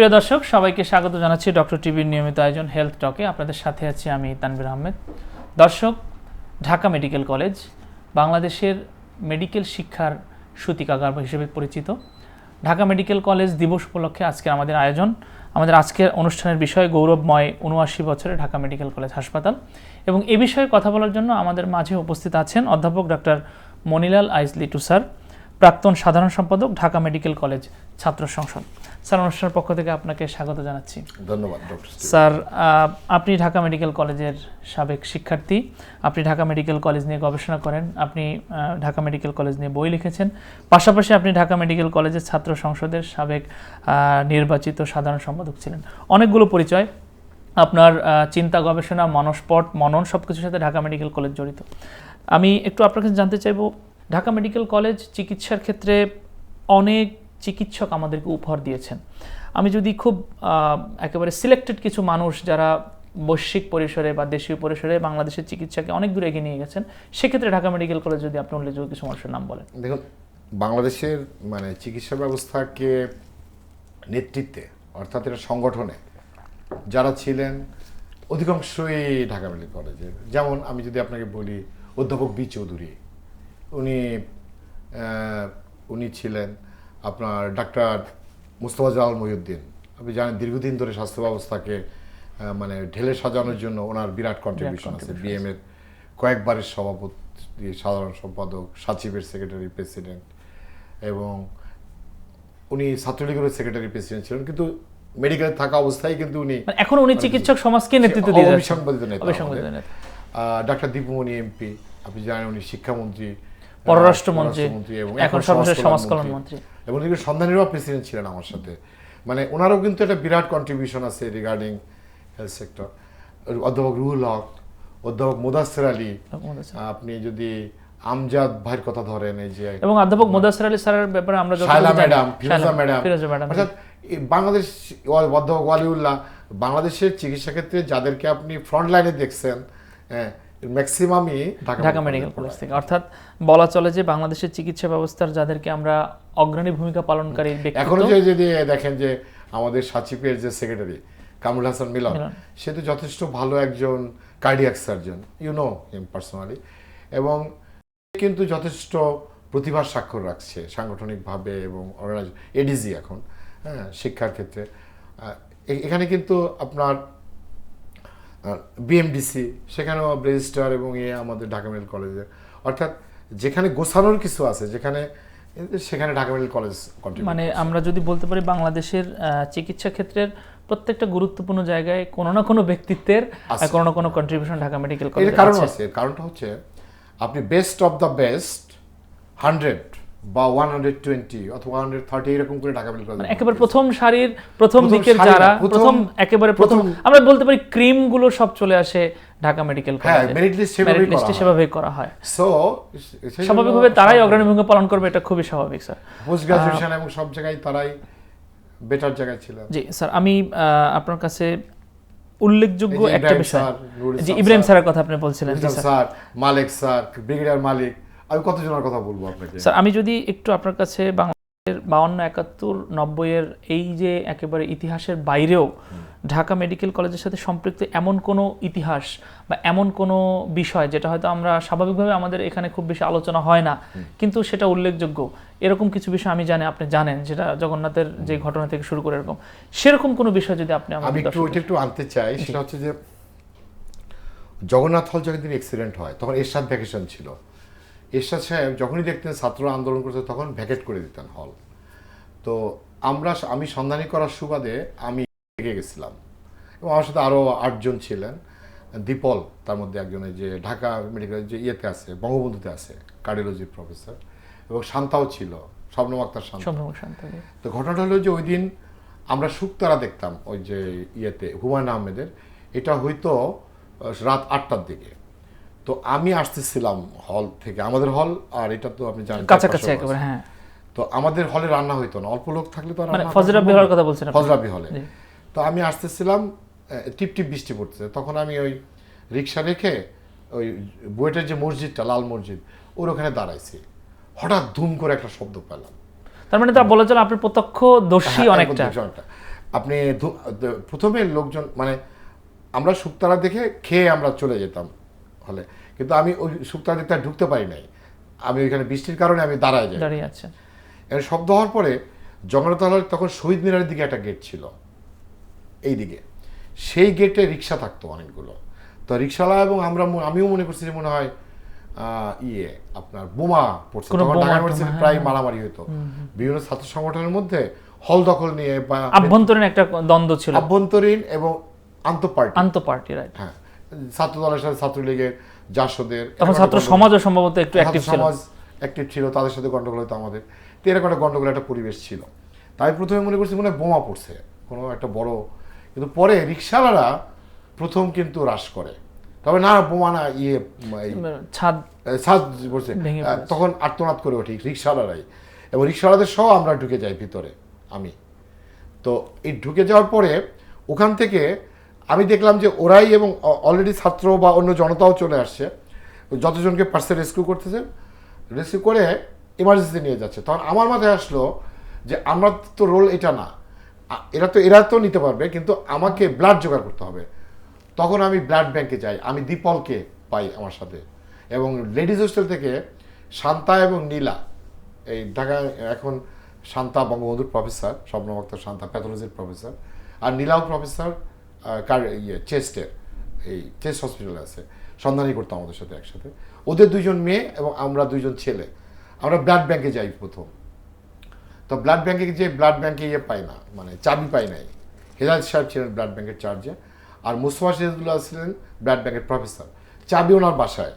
প্রিয় দর্শক, সবাইকে স্বাগত জানাচ্ছি ডক্টর টিভির নিয়মিত আয়োজন হেলথ টকে। আপনাদের সাথে আছি আমি তানভীর আহমেদ। দর্শক, ঢাকা মেডিকেল কলেজ, বাংলাদেশের মেডিকেল শিক্ষার সূতিকাগার হিসেবে পরিচিত। ঢাকা মেডিকেল কলেজ দিবস উপলক্ষে আজকের আমাদের আয়োজন। আমাদের আজকের অনুষ্ঠানের বিষয় গৌরবময় উনআশি বছরে ঢাকা মেডিকেল কলেজ হাসপাতাল। এবং এ বিষয়ে কথা বলার জন্য আমাদের মাঝে উপস্থিত আছেন অধ্যাপক ডক্টর মনিলাল আইজলি টুসার প্রাক্তন সাধারণ সম্পাদক ঢাকা মেডিকেল কলেজ ছাত্র সংসদ। স্যার অনুষ্ঠানের পক্ষ থেকে আপনাকে স্বাগত জানাচ্ছি। ধন্যবাদ স্যার আপনি ঢাকা মেডিকেল কলেজের সাবেক শিক্ষার্থী। আপনি ঢাকা মেডিকেল কলেজ নিয়ে গবেষণা করেন আপনি ঢাকা মেডিকেল কলেজ নিয়ে বই লিখেছেন। পাশাপাশি আপনি ঢাকা মেডিকেল কলেজের ছাত্র সংসদের সাবেক নির্বাচিত সাধারণ সম্পাদক ছিলেন। অনেকগুলো পরিচয় আপনার চিন্তা গবেষণা মনস্পট মনন সব কিছুর সাথে ঢাকা মেডিকেল কলেজ জড়িত। আমি একটু আপনার কাছে জানতে চাইব ঢাকা মেডিকেল কলেজ চিকিৎসার ক্ষেত্রে অনেক চিকিৎসক আমাদেরকে উপহার দিয়েছেন। আমি যদি খুব একেবারে সিলেক্টেড কিছু মানুষ যারা বৈশ্বিক পরিসরে বা দেশীয় পরিসরে বাংলাদেশের চিকিৎসাকে অনেক দূরে এগিয়ে নিয়ে গেছেন, সেক্ষেত্রে ঢাকা মেডিকেল কলেজ যদি আপনি উল্লেখযোগ্য কিছু মানুষের নাম বলেন। দেখুন, বাংলাদেশের মানে চিকিৎসা ব্যবস্থাকে নেতৃত্বে, অর্থাৎ এটা সংগঠনে যারা ছিলেন, অধিকাংশই ঢাকা মেডিকেল কলেজের। যেমন আমি যদি আপনাকে বলি, অধ্যাপক বি চৌধুরী। উনি উনি ছিলেন আপনার ডাক্তার মুস্তফা জালাল মহিউদ্দিন। আপনি জানেন দীর্ঘদিন ধরে স্বাস্থ্য ব্যবস্থাকে মানে ঢেলে সাজানোর জন্য ওনার বিরাট কন্ট্রিবিউশন আছে। contribution বিএম এর কয়েকবারের সভাপতি সাধারণ সম্পাদক সচিবের সেক্রেটারি প্রেসিডেন্ট এবং উনি ছাত্রলীগের সেক্রেটারি প্রেসিডেন্ট ছিলেন। কিন্তু মেডিকেলে থাকা অবস্থায় কিন্তু উনি মানে এখন উনি চিকিৎসক সমাজকে নেতৃত্ব দিয়ে অবিসংবাদিত নেতা ডাক্তার দীপুমণি এমপি আপনি জানেন উনি শিক্ষামন্ত্রী। এখন সর্বশেষ মন্ত্রী। এবং সন্ধানীরাও প্রেসিডেন্ট ছিলেন আমার সাথে। মানে ওনারও কিন্তু একটা বিরাট কন্ট্রিবিউশন আছে রিগার্ডিং হেলথ সেক্টর অধ্যাপক রুহুল হক অধ্যাপক মুদাসের আলী আপনি যদি আমজাদ ভাইয়ের কথা ধরেন এই যে এবং অধ্যাপক মোদাসের আলী স্যারের ব্যাপারে আমরা Shaila madam Firoza madam. Firoza madam. অর্থাৎ বাংলাদেশ অধ্যাপক ওয়ালিউল্লাহ বাংলাদেশের চিকিৎসা ক্ষেত্রে যাদেরকে আপনি ফ্রন্ট লাইনে দেখছেন হ্যাঁ ম্যাক্সিমামই ঢাকা মেডিকেল কলেজ থেকে। অর্থাৎ বলা চলে যে বাংলাদেশের চিকিৎসা ব্যবস্থার যাদেরকে আমরা অগ্রণী ভূমিকা পালনকারী এখনও যে যদি দেখেন যে আমাদের সাচিপের যে সেক্রেটারি কামরুল হাসান মিলন। সে তো যথেষ্ট ভালো একজন cardiac surgeon you know him personally এবং কিন্তু যথেষ্ট প্রতিভার স্বাক্ষর রাখছে সাংগঠনিকভাবে এবং এডিজি এখন হ্যাঁ শিক্ষার ক্ষেত্রে। এখানে কিন্তু আপনার বিএমডিসি সেখানেও রেজিস্ট্রার এবং এ আমাদের ঢাকা মেডিকেল কলেজে। অর্থাৎ যেখানে গোছানোর কিছু আছে যেখানে সেখানে ঢাকা মেডিকেল কলেজ মানে আমরা যদি বলতে পারি বাংলাদেশের চিকিৎসা ক্ষেত্রের প্রত্যেকটা গুরুত্বপূর্ণ জায়গায় কোনো না কোনো ব্যক্তিত্বের কোনো না কোনো কন্ট্রিবিউশন ঢাকা মেডিকেল এর কলেজ কারণ আছে। আছে কারণটা হচ্ছে আপনি best of the best hundred বা ওয়ান হান্ড্রেড টোয়েন্টি অথবা হান্ড্রেড থার্টি এরকম করে ঢাকা মেডিকেল মানে একেবারে প্রথম সারির প্রথম দিকের যারা প্রথম- একেবারে প্রথম আমরা বলতে পারি ক্রিমগুলো সব চলে আসে ঢাকা মেডিকেল হ্যাঁ, কলেজে। সেভাবেই করা হয়। সেভাবেই করা হয়। সো স্বাভাবিকভাবে তারাই অগ্রণী ভূমিকা পালন করবে এটা খুবই স্বাভাবিক স্যার। পোস্ট গ্রাজুয়েশন এবং সব জায়গায় তারাই বেটার জায়গায় ছিলেন জি স্যার আমি আপনার কাছে উল্লেখযোগ্য একটা বিষয়। জি ইব্রাহিম স্যারের কথা আপনি বলছিলেন sir Malik sir brigadier Malik. আমি কতজনের কথা বলব আপনাকে? স্যার আমি যদি একটু আপনার কাছে বাংলাদেশের বাউন্ন একাত্তর নব্বইয়ের এই যে একেবারে ইতিহাসের বাইরেও ঢাকা মেডিকেল কলেজের সাথে সম্পৃক্ত এমন কোনো ইতিহাস বা এমন কোনো বিষয় যেটা হয়তো আমরা স্বাভাবিকভাবে আমাদের এখানে খুব বেশি আলোচনা হয় না কিন্তু সেটা উল্লেখযোগ্য। এরকম কিছু বিষয় আমি জানি আপনি জানেন যেটা জগন্নাথের যে ঘটনা থেকে শুরু করে এরকম। সেরকম কোনো বিষয় যদি আপনি আমি একটু ওইটা একটু আনতে চাই সেটা হচ্ছে যে জগন্নাথ হল যখন দিন অ্যাক্সিডেন্ট হয় তখন এরশাদ ভ্যাকেশন ছিল। এরশাদ সাহেব যখনই দেখতেন ছাত্ররা আন্দোলন করছে তখন ভ্যাকেট করে দিতেন হল তো আমরা আমি সন্ধানী করার সুবাদে আমি এগিয়ে গেছিলাম। এবং আমার সাথে আরও আটজন ছিলেন। দীপল তার মধ্যে একজনের যে ঢাকা মেডিকেল যে ইয়েতে আছে বঙ্গবন্ধুতে আছে কার্ডিওলজির প্রফেসর এবং শান্তাও ছিল স্বপ্নম আক্তার শান্ত। তো ঘটনাটা হলো যে ওই দিন আমরা শুকতারা দেখতাম ওই যে ইয়েতে হুমায়ুন আহমেদের। এটা হয়তো আহ, রাত আটটার দিকে। তো আমি আসতেছিলাম হল থেকে আমাদের হল আর এটা তো আপনি জানেন কাছাকাছি একেবারে হ্যাঁ। তো আমাদের হলে রান্না হইতো না অল্প লোক থাকলে তো মানে রান্না ফজরা বিহার কথা বলছেন। ফজরাবি হলে তো আমি আসতেছিলাম টিপ টিপ বৃষ্টি পড়তেছে তখন আমি ওই রিক্সা রেখে ওই বুয়েটের যে মসজিদটা লাল মসজিদ ওর ওখানে দাঁড়াইছি। হঠাৎ ধুম করে একটা শব্দ পেলাম। তার মানে তা বলা চলে আপনি প্রত্যক্ষ দোষী হ্যাঁ, অনেকটা। আপনি প্রথমে লোকজন মানে আমরা শুক্তারা দেখে খেয়ে আমরা চলে যেতাম। হলে কিন্তু আমি ওই শুক্তারা ঢুকতে পারি নাই। আমি ওইখানে বৃষ্টির কারণে আমি দাঁড়ায় যাই দাঁড়িয়ে আছেন। এর শব্দ হওয়ার পরে জগন্নাথ তখন শহীদ মিনারের দিকে একটা গেট ছিল। এই দিকে সেই গেটে রিক্সা থাকতো অনেকগুলো। তো রিক্সাওয়ালা এবং আমরা আমিও মনে করছি যে মনে হয় ইয়ে আপনার বোমা পড়ছে। তখন ঢাকা ইউনিভার্সিটি প্রায় হ্যাঁ। মারামারি হতো বিভিন্ন ছাত্র সংগঠনের মধ্যে হল দখল নিয়ে বা আভ্যন্তরীণ একটা দ্বন্দ্ব ছিল। আভ্যন্তরীণ এবং আন্তঃপার্টি। আন্ত পার্টি রাইট হ্যাঁ। ছাত্র দলের সাথে ছাত্রলীগের জাসদের তখন ছাত্র সমাজও সম্ভবত একটু অ্যাক্টিভ ছিল। সমাজ অ্যাক্টিভ ছিল তাদের সাথে গন্ডগোল হতো আমাদের। তো এরকম একটা গন্ডগোল একটা পরিবেশ ছিল। তাই প্রথমে মনে করছি মনে বোমা পড়ছে কোনো একটা বড়। কিন্তু পরে রিক্সাওয়ালারা প্রথম কিন্তু হ্রাস করে। তবে না বোমা না ইয়ে ছাদ পড়েছে। তখন আর্তনাদ করে ওঠে রিক্সাওয়ালারাই এবং রিক্সাওয়ালাদের সহ আমরা ঢুকে যাই ভিতরে আমি। তো এই ঢুকে যাওয়ার পরে ওখান থেকে আমি দেখলাম যে ওরাই এবং অলরেডি ছাত্র বা অন্য জনতাও চলে আসছে, যতজনকে পার্সে রেস্কিউ করতেছে, রেস্কিউ করে ইমার্জেন্সি নিয়ে যাচ্ছে। তখন আমার মাথায় আসলো যে আমরা তো রোল এটা না। এরা তো এরা তো নিতে পারবে, কিন্তু আমাকে ব্লাড জোগাড় করতে হবে। তখন আমি ব্লাড ব্যাংকে যাই, আমি দীপলকে পাই আমার সাথে। এবং লেডিস হোস্টেল থেকে শান্তা এবং নীলা, এই ঢাকা, এখন শান্তা বঙ্গবন্ধুর প্রফেসর স্বপ্ন আক্তার শান্তা প্যাথোলজির প্রফেসর আর নীলাও প্রফেসর কার ইয়ে চেস্টের এই চেস্ট হসপিটালে আছে। সন্ধানী করতো আমাদের সাথে একসাথে। ওদের দুইজন মেয়ে এবং আমরা দুইজন ছেলে। আমরা ব্লাড ব্যাংকে যাই প্রথম। তো ব্লাড ব্যাংকে যে ব্লাড ব্যাংকে ইয়ে পাই না মানে চাবি পাই নাই। হেদায়ত সাহেব ছিলেন ব্লাড ব্যাংকের চার্জে আর মুস্তফা সিরাজুল্লাহ ছিলেন ব্লাড ব্যাংকের প্রফেসর চাবি ওনার বাসায়।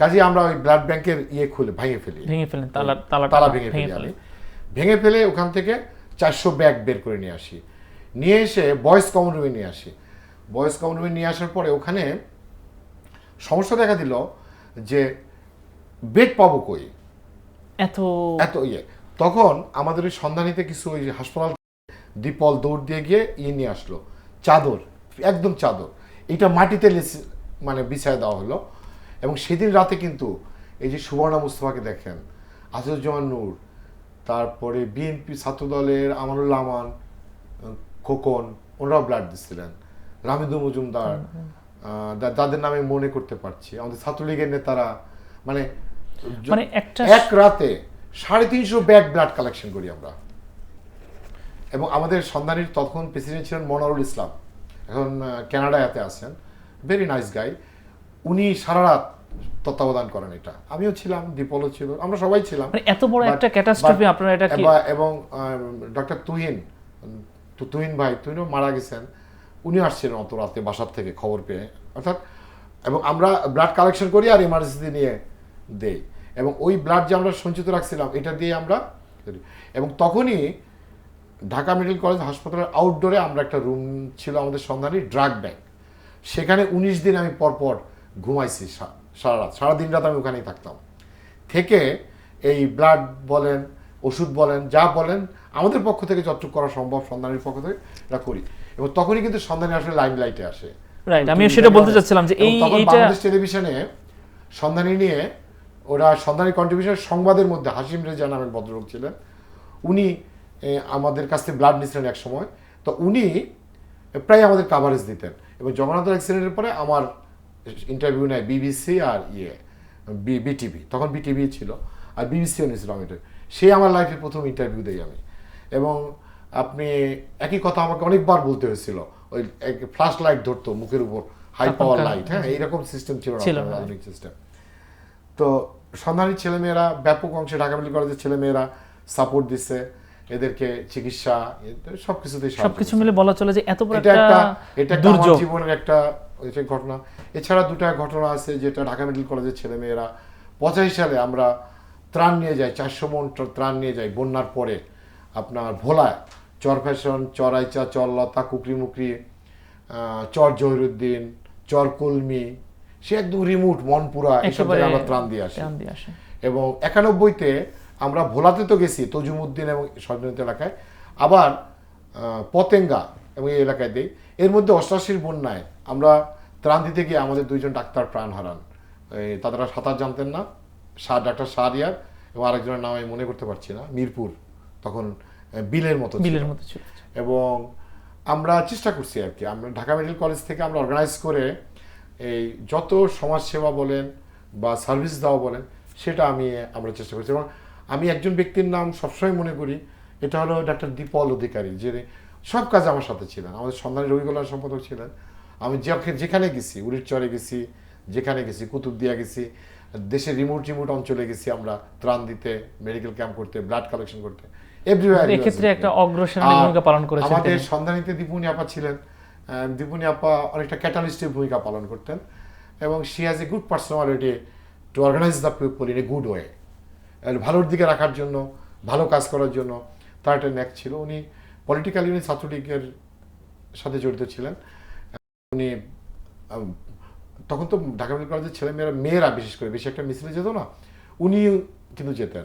কাজে আমরা ওই ব্লাড ব্যাংকের ইয়ে খুলে ভেঙে ফেলি। ভেঙে ফেলেন তালা তালা তালা ভেঙে ফেলি ভেঙে ফেলে ওখান থেকে চারশো ব্যাগ বের করে নিয়ে আসি। নিয়ে এসে বয়েস কমন রুমে নিয়ে আসি। বয়েস কমন রুমে নিয়ে আসার পরে ওখানে সমস্যা দেখা দিল যে বেড পাবো কই? এত এত ইয়ে। তখন আমাদের ওই সন্ধানীতে কিছু ওই হাসপাতাল দীপল দৌড় দিয়ে গিয়ে ইয়ে নিয়ে আসলো। চাদর একদম চাদর। এটা মাটিতে মানে বিছায় দেওয়া হলো। এবং সেদিন রাতে কিন্তু এই যে সুবর্ণা মুস্তফাকে দেখেন আসুজ্জামান নূর তারপরে বিএনপি ছাত্রদলের আমানুল্লাহ আমান খোকন ওনারাও ব্লাড দিচ্ছিলেন। রামিদু মজুমদার যাদের নামে মনে করতে পারছি। আমাদের ছাত্রলীগের নেতারা মানে মানে একটা এক রাতে সাড়ে তিনশো ব্যাগ ব্লাড কালেকশন করি আমরা। এবং আমাদের সন্ধানীর তখন প্রেসিডেন্ট ছিলেন মনোয়ারুল ইসলাম। এখন আহ, কানাডাতে আছেন। ভেরি নাইস গাই উনি সারা রাত তত্ত্বাবধান করেন এটা। আমিও ছিলাম দীপলও ছিল আমরা সবাই ছিলাম। মানে এত বড় একটা ক্যাটাস্ট্রফি আপনারা এটা কি এবং ডক্টর তুহিন তু- তুহিন ভাই, তুহিনও মারা গেছেন। উনি আসছিলেন অত রাতে বাসার থেকে খবর পেয়ে। অর্থাৎ, এবং আমরা ব্লাড কালেকশন করি আর ইমার্জেন্সি নিয়ে দেই। এবং ওই ব্লাড যে আমরা সঞ্চিত রাখছিলাম, এটা দিয়ে আমরা। এবং তখনই ঢাকা মেডিকেল কলেজ হাসপাতালের আউটডোরে আমরা একটা রুম ছিল আমাদের সন্ধানী ড্রাগ ব্যাংক সেখানে উনিশ দিন আমি পরপর ঘুমাইছি সারা রাত। সারা দিন রাত আমি ওখানেই থাকতাম। থেকে এই ব্লাড বলেন ওষুধ বলেন যা বলেন আমাদের পক্ষ থেকে যতটুকু করা সম্ভব সন্ধানের পক্ষ থেকে এটা করি। এবং তখনই কিন্তু সন্ধানী আসলে লাইন লাইটে আসে রাইট আমিও সেটা বলতে চাচ্ছিলাম যে এই বাংলাদেশ টেলিভিশনে সন্ধানী নিয়ে ওরা সন্ধানী কন্ট্রিবিউশন সংবাদের মধ্যে হাসিম রেজা নামের ভদ্রলোক ছিলেন। উনি আমাদের কাছ থেকে ব্লাড নিয়েছিলেন এক সময়। তো উনি প্রায় আমাদের কাভারেজ দিতেন। এবং জগন্নাথ অ্যাক্সিডেন্টের পরে আমার ইন্টারভিউ নেয় বিবিসি আর ইয়ে বিটিভি তখন বিটিভি ছিল। আর বিবিসিও নিয়েছিল আমি সে আমার লাইফে প্রথম ইন্টারভিউ দেই আমি। এবং আপনি একই কথা আমাকে অনেকবার বলতে হয়েছিল ওই ফ্ল্যাশ লাইট ধরতো মুখের উপর হাই পাওয়ার লাইট হ্যাঁ এইরকম সিস্টেম ছিল। আধুনিক সিস্টেম তো সন্ধানী ছেলেমেয়েরা ব্যাপক অংশে ঢাকা মেডিকেল কলেজের ছেলেমেয়েরা সাপোর্ট দিচ্ছে এদেরকে চিকিৎসা সব কিছুতেই সবকিছু মিলে বলা চলে যে এত বড় একটা এটা একটা জীবনের একটা ঘটনা। এছাড়া দুটা ঘটনা আছে যেটা ঢাকা মেডিকেল কলেজের ছেলেমেয়েরা পঁচাশি সালে আমরা ত্রাণ নিয়ে যায় চারশো মন ত্রাণ নিয়ে যায় বন্যার পরে। আপনার ভোলায় চর ফ্যাশন চর আইচা চর লতা কুকরি মুকরি আহ, চর জহিরুদ্দিন চর কলমি সে একদম রিমোট মনপুরা এসব জায়গায় আমরা ত্রাণ দিয়ে আসি। এবং একানব্বইতে আমরা ভোলাতে তো গেছি তজুমুদ্দিন এবং সর্বজনিত এলাকায়। আবার পতেঙ্গা এবং এই এলাকায় দেই। এর মধ্যে অষ্টাশির বন্যায় আমরা ত্রাণ দিতে গিয়ে আমাদের দুইজন ডাক্তার প্রাণ হারান। তারা সাঁতার জানতেন না। শাহ ডাক্তার শাহরিয়ার এবং আরেকজনের নাম আমি মনে করতে পারছি না মিরপুর তখন বিলের মতো বিলের মতো ছিল এবং আমরা চেষ্টা করছি আর কি আমরা ঢাকা মেডিকেল কলেজ থেকে আমরা অর্গানাইজ করে এই যত সমাজসেবা বলেন বা সার্ভিস দেওয়া বলেন সেটা আমি আমরা চেষ্টা করছি। এবং আমি একজন ব্যক্তির নাম সবসময় মনে করি এটা হলো ডাক্তার দীপল অধিকারী যিনি সব কাজ আমার সাথে ছিলেন। আমাদের সন্ধানী রবিকল্যাণ সম্পাদক ছিলেন। আমি যে- যেখানে গেছি উড়ির চরে গেছি যেখানে গেছি কুতুবদিয়া গেছি দেশের রিমোট রিমোট অঞ্চলে গেছি আমরা ত্রাণ দিতে মেডিকেল ক্যাম্প করতে ব্লাড কালেকশন করতে। একটা ভূমিকা পালন করেছেন আমাদের সন্ধানীতে দীপুনি আপা ছিলেন। দীপুনি আপা অনেকটা ক্যাটালিস্টের ভূমিকা পালন করতেন এবং she has a good personality to organize the people in a good way ভালোর দিকে রাখার জন্য ভালো কাজ করার জন্য তার একটা ন্যাক ছিল। উনি পলিটিক্যালি উনি ছাত্রলীগের সাথে জড়িত ছিলেন। উনি তখন তো ঢাকা মেডিকেল কলেজের ছেলে মেয়েরা মেয়েরা বিশেষ করে বেশি একটা মিছিলে যেত না। উনি কিন্তু যেতেন।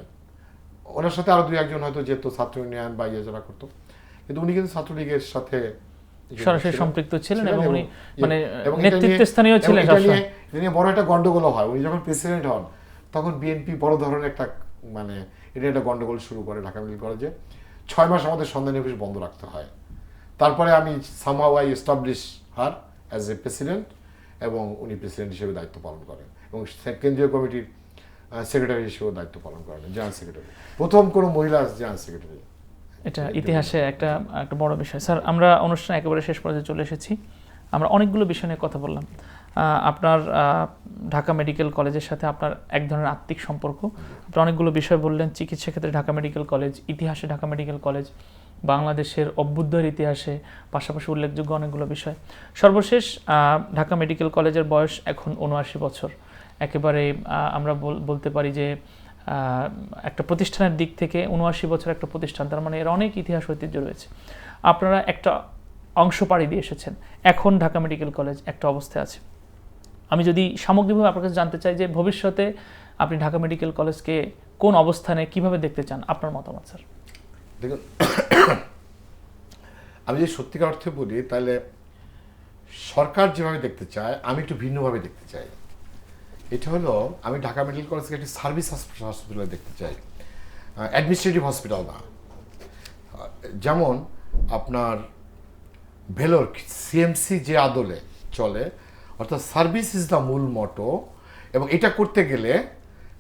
ওনার সাথে আরও দুই একজন হয়তো যেত ছাত্র ইউনিয়ন বা ইয়ে যারা করতো। কিন্তু উনি কিন্তু ছাত্রলীগের সাথে সরাসরি সম্পৃক্ত ছিলেন এবং উনি ইয়ে- মানে নেতৃত্বস্থানীয় ছিলেন নিয়ে বড় একটা গন্ডগোল হয়। উনি যখন প্রেসিডেন্ট হন তখন বিএনপি বড় ধরনের একটা মানে এটা একটা গন্ডগোল শুরু করে ঢাকা মেডিকেল কলেজে। ছয় মাস আমাদের সন্ধানী অফিস বন্ধ রাখতে হয়। তারপরে আমি somehow I establish her as a president এবং উনি প্রেসিডেন্ট হিসেবে দায়িত্ব পালন করেন এবং কেন্দ্রীয় কমিটির সেক্রেটারি হিসেবেও দায়িত্ব পালন করেন জেনারেল সেক্রেটারি প্রথম কোনো মহিলা জেনারেল সেক্রেটারি এটা ইতিহাসে একটা একটা বড় বিষয়। স্যার, আমরা অনুষ্ঠান একেবারে শেষ পর্যায়ে চলে এসেছি। আমরা অনেকগুলো বিষয় নিয়ে কথা বললাম। আপনার ঢাকা মেডিকেল কলেজের সাথে আপনার এক ধরনের আত্মিক সম্পর্ক। আপনি অনেকগুলো বিষয় বললেন, চিকিৎসা ক্ষেত্রে ঢাকা মেডিকেল কলেজ, ইতিহাসে ঢাকা মেডিকেল কলেজ, বাংলাদেশের অভ্যুদয়ের ইতিহাসে, পাশাপাশি উল্লেখযোগ্য অনেকগুলো বিষয়। সর্বশেষ ঢাকা মেডিকেল কলেজের বয়স এখন উনআশি বছর। একেবারে আমরা বল- বলতে পারি যে একটা প্রতিষ্ঠানের দিক থেকে উনআশি বছর একটা প্রতিষ্ঠান, তার মানে এর অনেক ইতিহাস ঐতিহ্য রয়েছে। আপনারা একটা অংশ পাড়ি দিয়ে এসেছেন। এখন ঢাকা মেডিকেল কলেজ একটা অবস্থায় আছে। আমি যদি সামগ্রিকভাবে আপনার কাছে জানতে চাই যে ভবিষ্যতে আপনি ঢাকা মেডিকেল কলেজকে কোন অবস্থানে কীভাবে দেখতে চান, আপনার মতামত, স্যার? দেখুন, আমি যদি সত্যিকার অর্থে বলি, তাহলে সরকার যেভাবে দেখতে চায়, আমি একটু ভিন্নভাবে দেখতে চাই। এটা হলো, আমি ঢাকা মেডিকেল কলেজকে একটি সার্ভিস হসপিটালে দেখতে চাই। অ্যাডমিনিস্ট্রেটিভ হসপিটাল না। যেমন আপনার ভেলোর, সিএমসি যে আদলে চলে অর্থাৎ সার্ভিস ইজ দ্য মূল মটো এবং এটা করতে গেলে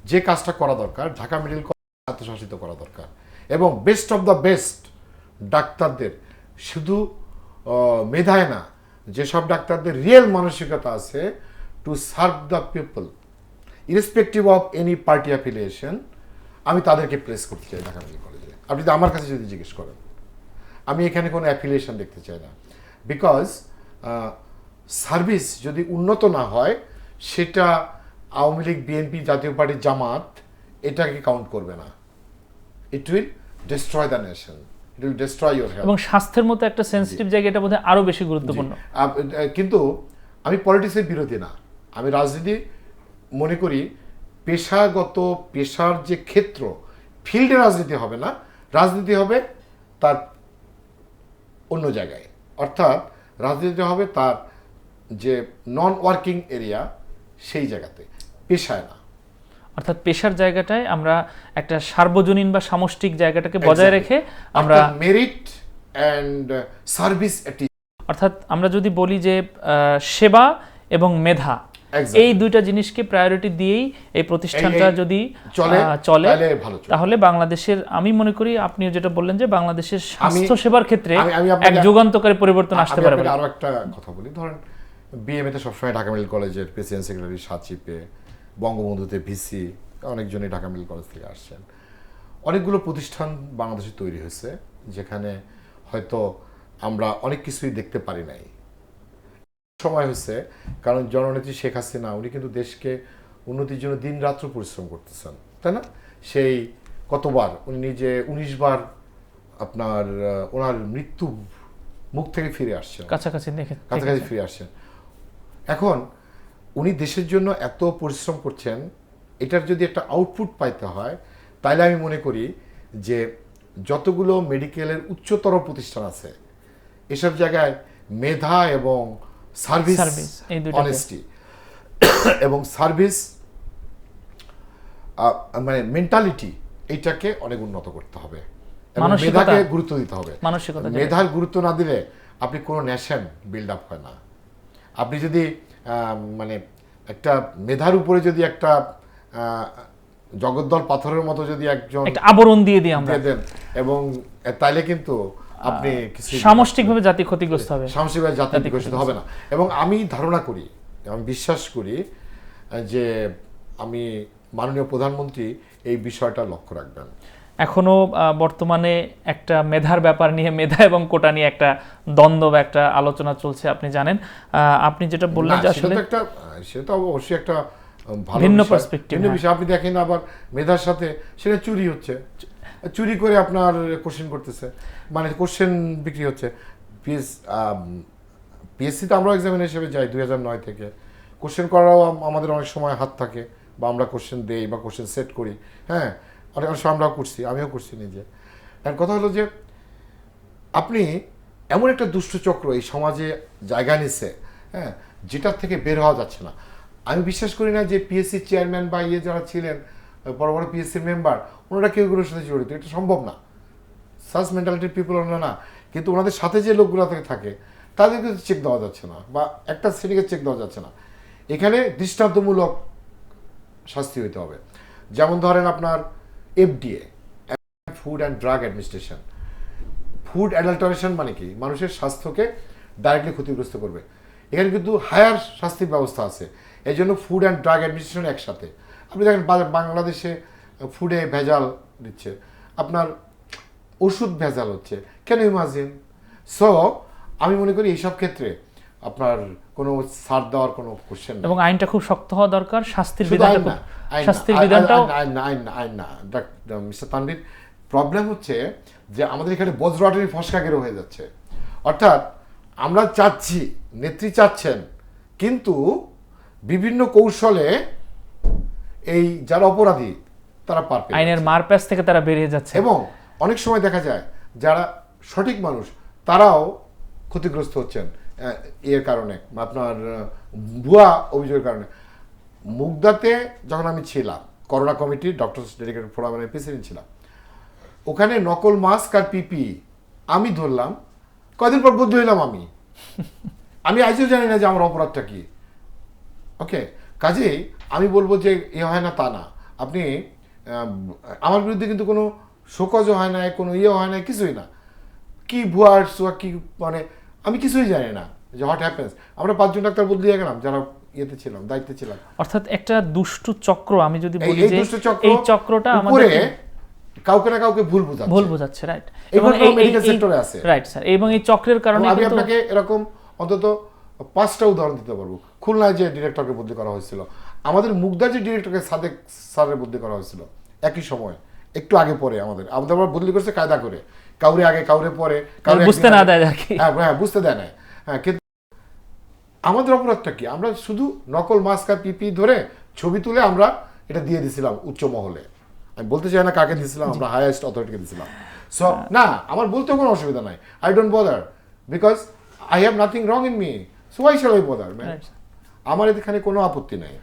যে কাজটা করা দরকার, ঢাকা মেডিকেল কলেজ স্বায়ত্তশাসিত করা দরকার। এবং বেস্ট অফ দ্য বেস্ট ডাক্তারদের শুধু মেধায় না, যেসব ডাক্তারদের রিয়েল মানসিকতা আছে to serve the people irrespective of any party affiliation আমি তাদেরকে প্লেস করতে চাই ঢাকা মেডিকেল কলেজে। আপনি যদি আমার কাছে যদি জিজ্ঞেস করেন, আমি এখানে কোনো অ্যাফিলিয়েশন দেখতে চাই না। বিকজ সার্ভিস যদি উন্নত না হয় সেটা আওয়ামী লীগ বিএনপি জাতীয় পার্টির জামাত এটাকে কাউন্ট করবে না। It will destroy the nation it will destroy your health এবং স্বাস্থ্যের মতো একটা সেন্সিটিভ জায়গা এটা বোধহয় আরও বেশি গুরুত্বপূর্ণ। কিন্তু আমি পলিটিক্সের বিরোধী না। আমি রাজনীতি মনে করি পেশাগত পেশার যে ক্ষেত্র ফিল্ডে রাজনীতি হবে না। রাজনীতি হবে তার অন্য জায়গায়। অর্থাৎ রাজনীতি হবে তার যে নন ওয়ার্কিং এরিয়া সেই জায়গাতে পেশায় না। অর্থাৎ পেশার জায়গাটায় আমরা একটা সার্বজনীন বা সামষ্টিক জায়গাটাকে বজায় রেখে আমরা মেরিট অ্যান্ড সার্ভিস অর্থাৎ আমরা যদি বলি যে সেবা এবং মেধা এই দুইটা জিনিসকে প্রায়োরিটি দিয়েই এই প্রতিষ্ঠানটা যদি চলে তাহলে ভালো চলে। তাহলে বাংলাদেশের আমি মনে করি আপনিও যেটা বললেন যে বাংলাদেশের স্বাস্থ্য সেবার ক্ষেত্রে এক যুগান্তকারী পরিবর্তন আসতে পারে আরও একটা কথা বলি। ধরেন বিএমএতে সবসময় ঢাকা মেডিকেল কলেজের প্রেসিডেন্ট সেক্রেটারি সাচিপে বঙ্গবন্ধুতে ভিসি অনেকজনই ঢাকা মেডিকেল কলেজ থেকে আসছেন। অনেকগুলো প্রতিষ্ঠান বাংলাদেশে তৈরি হয়েছে যেখানে হয়তো আমরা অনেক কিছুই দেখতে পারি নাই। সময় হয়েছে কারণ জননেত্রী শেখ হাসিনা উনি কিন্তু দেশকে উন্নতির জন্য দিন রাত্র পরিশ্রম করতেছেন তাই না? সেই কতবার উনি নিজে উনিশ বার আপনার ওনার মৃত্যু মুখ থেকে ফিরে আসছেন কাছাকাছি কাছাকাছি ফিরে আসছেন। এখন উনি দেশের জন্য এত পরিশ্রম করছেন এটার যদি একটা আউটপুট পাইতে হয় তাহলে আমি মনে করি যে যতগুলো মেডিকেলের উচ্চতর প্রতিষ্ঠান আছে এসব জায়গায় মেধা এবং সার্ভিস অনেস্টি এবং সার্ভিস মানে মেন্টালিটি এইটাকে অনেক উন্নত করতে হবে। মেধাকে গুরুত্ব দিতে হবে। মেধার গুরুত্ব না দিলে আপনি কোনো ন্যাশন বিল্ড আপ হয় না। আপনি যদি মানে একটা মেধার উপরে যদি একটা জগদ্দল পাথরের মতো যদি একজন একটা আবরণ দিয়ে দিই আমরা। দেন এবং তাইলে কিন্তু আপনি সামষ্টিকভাবে জাতি ক্ষতিগ্রস্ত হবে। সামষ্টিকভাবে জাতি বিকশিত হবে না। এবং আমি ধারণা করি আমি বিশ্বাস করি যে আমি মাননীয় প্রধানমন্ত্রী এই বিষয়টা লক্ষ্য রাখবেন। এখনও আহ, বর্তমানে একটা মেধার ব্যাপার নিয়ে মেধা এবং কোটা নিয়ে একটা দ্বন্দ্ব বা একটা আলোচনা চলছে আপনি জানেন। আপনি যেটা বললেন যে আসলে একটা সেটা তো অবশ্যই একটা ভিন্ন perspective, ভিন্ন হ্যাঁ। বিষয়। আপনি দেখেন আবার মেধার সাথে সেটা চুরি হচ্ছে। চুরি করে আপনার কোশ্চেন করতেছে। মানে কোশ্চেন বিক্রি হচ্ছে। পিএস পিএসসিতে আমরাও এক্সামিন হিসেবে যাই দুই হাজার নয় থেকে। কোশ্চেন করাও আমাদের অনেক সময় হাত থাকে। বা আমরা কোশ্চেন দেই বা কোশ্চেন সেট করি। হ্যাঁ? অনেক অনেক আমরাও করছি, আমিও করছি নিজে। এখন কথা হলো যে, আপনি এমন একটা দুষ্ট চক্র এই সমাজে জায়গা নিচ্ছে হ্যাঁ যেটার থেকে বের হওয়া যাচ্ছে না। আমি বিশ্বাস করি না যে পিএসসি চেয়ারম্যান বা ইয়ে যারা ছিলেন, বড় বড় পিএসসির মেম্বার ওনারা কেউ এগুলোর সাথে জড়িত, এটা সম্ভব না। সাস মেন্টালিটির পিপল ওনারা না। কিন্তু ওনাদের সাথে যে লোকগুলো থেকে থাকে, তাদেরকে চেক দেওয়া যাচ্ছে না বা একটা শ্রেণীকে চেক দেওয়া যাচ্ছে না। এখানে দৃষ্টান্তমূলক শাস্তি হইতে হবে। যেমন ধরেন আপনার FDA food and drug administration food adulteration মানে কি? মানুষের স্বাস্থ্যকে ডাইরেক্টলি ক্ষতিগ্রস্ত করবে। এখানে কিন্তু হায়ার শাস্তির ব্যবস্থা আছে। এই জন্য ফুড অ্যান্ড ড্রাগ অ্যাডমিনিস্ট্রেশন একসাথে। আপনি দেখেন বাংলাদেশে ফুডে ভেজাল দিচ্ছে। আপনার ওষুধ ভেজাল হচ্ছে। কেন ইমাজিন সো আমি মনে করি এইসব ক্ষেত্রে আপনার কোনো ছাড় দেওয়ার কোনো কোশ্চেন এবং আইনটা খুব শক্ত হওয়া দরকার শাস্তির শুধু বিধানটা আইন না, খুব- আইন না, শাস্তির বিধানটাও আইন- আইন না, আইন না, আইন না, ডাক্তার মিস্টার তানভীর প্রবলেম হচ্ছে যে আমাদের এখানে বজ্রআটারি ফসকাগেরও হয়ে যাচ্ছে। অর্থাৎ আমরা চাচ্ছি নেত্রী চাচ্ছেন কিন্তু বিভিন্ন কৌশলে এই যারা অপরাধী তারা পার আইনের মারপ্যাচ থেকে তারা বেরিয়ে যাচ্ছে। এবং অনেক সময় দেখা যায় যারা সঠিক মানুষ তারাও ক্ষতিগ্রস্ত হচ্ছেন। এর কারণে, আপনার ভুয়া অভিযোগের কারণে। মুগদাতে যখন আমি ছিলাম, করোনা কমিটি ডক্টর ডেডিকেটেড ফোরামের প্রেসিডেন্ট ছিলাম, ওখানে নকল মাস্ক আর পিপি আমি ধরলাম, কয়দিন পর বুদ্ধ হইলাম আমি। আমি আজও জানি না যে আমার অপরাধটা কি। ওকে, কাজেই আমি বলব যে এ হয় না, তা না। আপনি আমার বিরুদ্ধে কিন্তু কোনো শোকজও হয় না কোনো ইয়ে হয় না কিছুই না। কি ভুয়া সুয়া কি মানে আমি কিছুই জানি না যে হোয়াট হ্যাপেন্স আমরা পাঁচজন ডাক্তার বদলে গেলাম যারা ইয়েতে ছিলাম দায়িত্বে ছিলাম। অর্থাৎ একটা দুষ্টু চক্র আমি যদি বলি যে এই চক্রটা আমাদের কাউকে না কাউকে ভুল বোঝাচ্ছে। ভুল বোঝাচ্ছে রাইট এই ঘটনাও medical sector এ আছে। রাইট স্যার এবং এই চক্রের কারণে আমি আপনাকে এরকম অন্তত পাঁচটা উদাহরণ দিতে পারব। খুলনায় যে ডিরেক্টরকে বদলি করা হয়েছিল আমাদের মুগদার যে ডিরেক্টরকে সাদেক স্যারের বদলি করা হয়েছিল একই সময় একটু আগে পরে আমাদের। আমাদের আবার বদলি করছে কায়দা করে। কাউরে আগে কাউরে পরে কাউরে বুঝতে না দেয় আর কি। হ্যাঁ হ্যাঁ বুঝতে দেয় না। হ্যাঁ কিন্তু আমাদের অপরাধটা কি? আমরা শুধু নকল মাস্ক আর পিপি ধরে ছবি তুলে আমরা এটা দিয়ে দিছিলাম উচ্চ মহলে। আমি বলতে চাই না কাকে দিয়েছিলাম আমরা হাইয়েস্ট অথরিটিকে দিয়েছিলাম সো না আমার বলতেও কোনো অসুবিধা নাই। I don't bother because I have nothing wrong in me so I shall I bother. আমার এখানে কোনো আপত্তি নাই।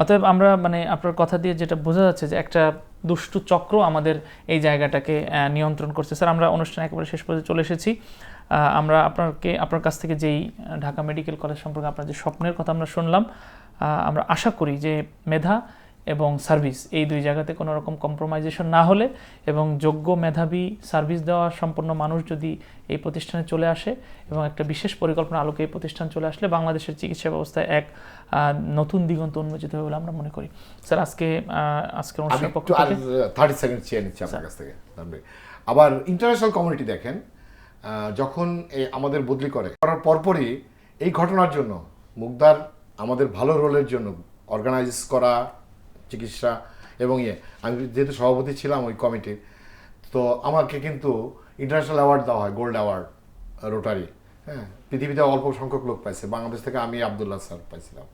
অতএব আমরা মানে আপনার কথা দিয়ে যেটা বোঝা যাচ্ছে যে একটা দুষ্টু চক্র আমাদের এই জায়গাটাকে নিয়ন্ত্রণ করছে। স্যার, আমরা অনুষ্ঠানে একেবারে শেষ পর্যন্ত চলে এসেছি। আমরা আপনাকে, আপনার কাছ থেকে যেই ঢাকা মেডিকেল কলেজ সম্পর্কে আপনার যে স্বপ্নের কথা আমরা শুনলাম আমরা আশা করি যে মেধা এবং সার্ভিস এই দুই জায়গাতে কোনো রকম কম্প্রোমাইজেশন না হলে এবং যোগ্য মেধাবী সার্ভিস দেওয়া সম্পন্ন মানুষ যদি এই প্রতিষ্ঠানে চলে আসে এবং একটা বিশেষ পরিকল্পনা আলোকে এই প্রতিষ্ঠান চলে আসলে বাংলাদেশের চিকিৎসা ব্যবস্থায় এক নতুন দিগন্ত উন্মোচিত হবে বলে আমরা মনে করি। স্যার আজকে আজকে আজকের অনুষ্ঠানের পক্ষ থেকে থার্টি সেকেন্ড চেয়ে নিচ্ছি আপনার কাছ থেকে। আবার ইন্টারন্যাশনাল কমিউনিটি দেখেন যখন আমাদের বদলি করে করার পরপরই এই ঘটনার জন্য মুগদার আমাদের ভালো রোলের জন্য অর্গানাইজ করা চিকিৎসা এবং ইয়ে। আমি যেহেতু সভাপতি ছিলাম ওই কমিটির তো আমাকে কিন্তু ইন্টারন্যাশনাল অ্যাওয়ার্ড দেওয়া হয় গোল্ড অ্যাওয়ার্ড রোটারি হ্যাঁ। পৃথিবীতে অল্প সংখ্যক লোক পাইছে। বাংলাদেশ থেকে আমি আবদুল্লাহ স্যার পাইছিলাম।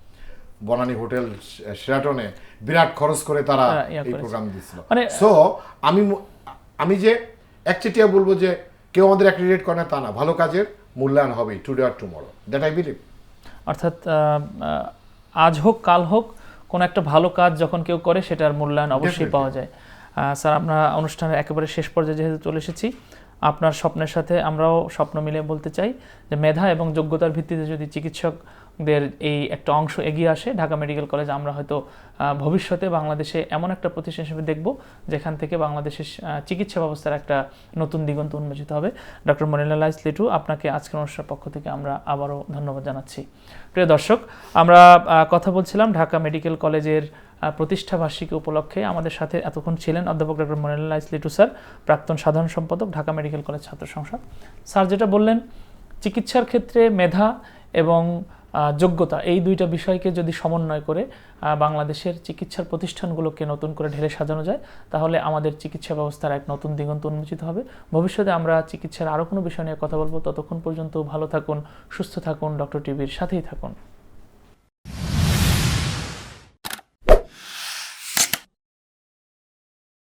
বনানী হোটেল শেরাটনে বিরাট খরচ করে তারা এই প্রোগ্রাম মানে- সো আমি আমি যে একচেটিয়া বলব যে কেউ আমাদের অ্যাক্রিডিয়েট করে না তা না। ভালো কাজের মূল্যায়ন হবে টুডে আর টুমরো দ্যাট আই বিলিভ অর্থাৎ আজ হোক কাল হোক কোনো একটা ভালো কাজ যখন কেউ করে সেটার মূল্যায়ন অবশ্যই পাওয়া যায়। স্যার আমরা অনুষ্ঠানের একেবারে শেষ পর্যায়ে যেহেতু চলে এসেছি আপনার স্বপ্নের সাথে আমরাও স্বপ্ন মিলে বলতে চাই যে মেধা এবং যোগ্যতার ভিত্তিতে যদি চিকিৎসকদের এই একটা অংশ এগিয়ে আসে। ঢাকা মেডিকেল কলেজ আমরা হয়তো ভবিষ্যতে বাংলাদেশে এমন একটা প্রতিষ্ঠান হিসেবে দেখব, যেখান থেকে বাংলাদেশের চিকিৎসা ব্যবস্থার একটা নতুন দিগন্ত উন্মোচিত হবে। ডক্টর মনিলাল ইসলিটু আপনাকে আজকের অনুষ্ঠানের পক্ষ থেকে আমরা আবারও ধন্যবাদ জানাচ্ছি। প্রিয় দর্শক, আমরা কথা বলছিলাম ঢাকা মেডিকেল কলেজের প্রতিষ্ঠা বার্ষিকী উপলক্ষে। আমাদের সাথে এতক্ষণ ছিলেন অধ্যাপক ডক্টর মনিলাল ইসলিটু স্যার, প্রাক্তন সাধারণ সম্পাদক, ঢাকা মেডিকেল কলেজ ছাত্র সংসদ। স্যার যেটা বললেন, চিকিৎসার ক্ষেত্রে মেধা এবং যোগ্যতা। এই দুইটা বিষয়কে যদি সমন্বয় করে বাংলাদেশের চিকিৎসার প্রতিষ্ঠানগুলোকে নতুন করে ঢেলে সাজানো যায়, তাহলে আমাদের চিকিৎসা ব্যবস্থার এক নতুন দিগন্ত উন্মোচিত হবে। ভবিষ্যতে আমরা চিকিৎসার আরও কোনো বিষয় নিয়ে কথা বলব। ততক্ষণ পর্যন্ত ভালো থাকুন, সুস্থ থাকুন, ডক্টর টিভির সাথেই থাকুন।